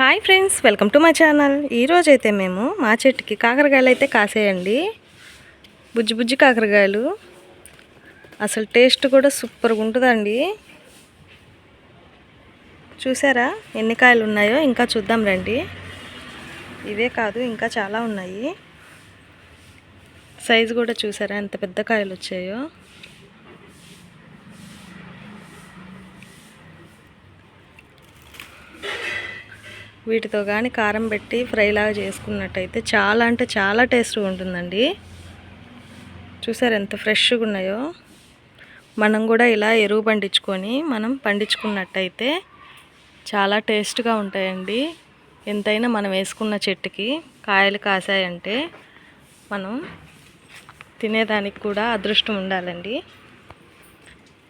Hi friends welcome to my channel. ఈరోజైతే మేము మా చెట్టుకి కాకరకాయలు అయితే కాసేయండి. బుజ్జి బుజ్జి కాకరకాయలు. అసలు టేస్ట్ కూడా సూపర్గా ఉంటుందండి. చూసారా? ఎన్ని కాయలు ఉన్నాయో? ఇంకా చూద్దాం రండి. ఇవే కాదు ఇంకా చాలా ఉన్నాయి. సైజు కూడా చూసారా? ఎంత పెద్ద కాయలు వచ్చాయో. వీటితో కానీ కారం పెట్టి ఫ్రైలాగా చేసుకున్నట్టయితే చాలా అంటే చాలా టేస్ట్గా ఉంటుందండి. చూసారు ఎంత ఫ్రెష్గా ఉన్నాయో? మనం కూడా ఇలా ఎరువు పండించుకొని మనం పండించుకున్నట్టయితే చాలా టేస్ట్గా ఉంటాయండి. ఎంతైనా మనం వేసుకున్న చెట్టుకి కాయలు కాసాయంటే మనం తినేదానికి కూడా అదృష్టం ఉండాలండి.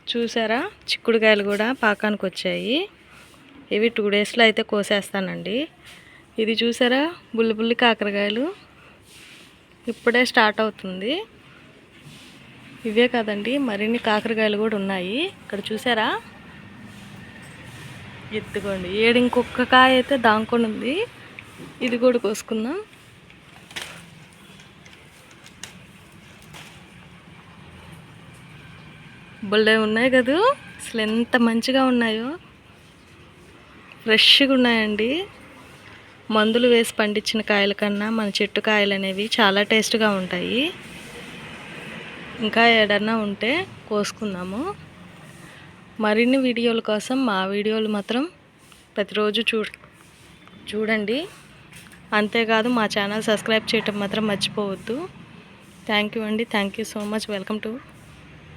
చూసారా? చిక్కుడుకాయలు కూడా పాకానికి వచ్చాయి ఇవి టూ డేస్లో అయితే కోసేస్తానండి. ఇది చూసారా? బుల్లి బుల్లి కాకరకాయలు. ఇప్పుడే స్టార్ట్ అవుతుంది. ఇవే కాదండి మరిన్ని కాకరకాయలు కూడా ఉన్నాయి. ఇక్కడ చూసారా? ఎత్తుకోండి. ఏడు ఇంకొక కాయ అయితే దాంకొని ఉంది ఇది కూడా కోసుకుందాం. బుల్లే ఉన్నాయి కదూ? అసలు ఎంత మంచిగా ఉన్నాయో. ఫ్రెష్గా ఉన్నాయండి. మందులు వేసి పండించిన కాయల కన్నా మన చెట్టు కాయలు అనేవి చాలా టేస్ట్గా ఉంటాయి. ఇంకా ఏడన్నా ఉంటే కోసుకుందాము. మరిన్ని వీడియోల కోసం మా వీడియోలు మాత్రం ప్రతిరోజు చూ చూడండి. అంతేకాదు మా ఛానల్ సబ్స్క్రైబ్ చేయటం మాత్రం మర్చిపోవద్దు. థ్యాంక్ యూ అండి. Thank you so much. Welcome to